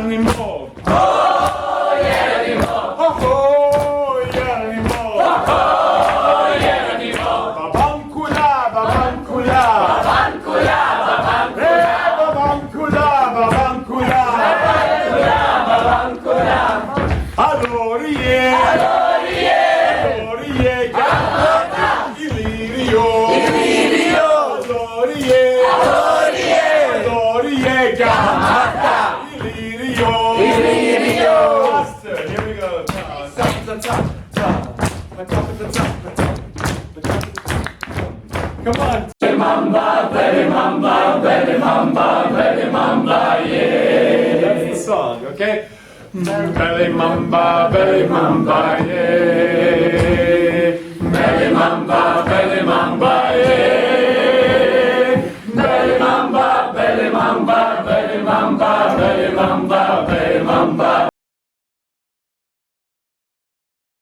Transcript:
Oh, yeah, anymore. Oh, yeah, anymore. Oh, yeah, anymore. Babankula, babankula. Babankula, babankula. Hey, babankula, babankula. Babankula. Alorie. Alorie. Top, top, top, top. Top, top, top, top. Come on. That's the song, okay? Belly mamba, belly mamba, yeah. Belly mamba, belly mamba, yeah. Belly mamba, belly mamba, belly mamba, belly mamba, belly mamba.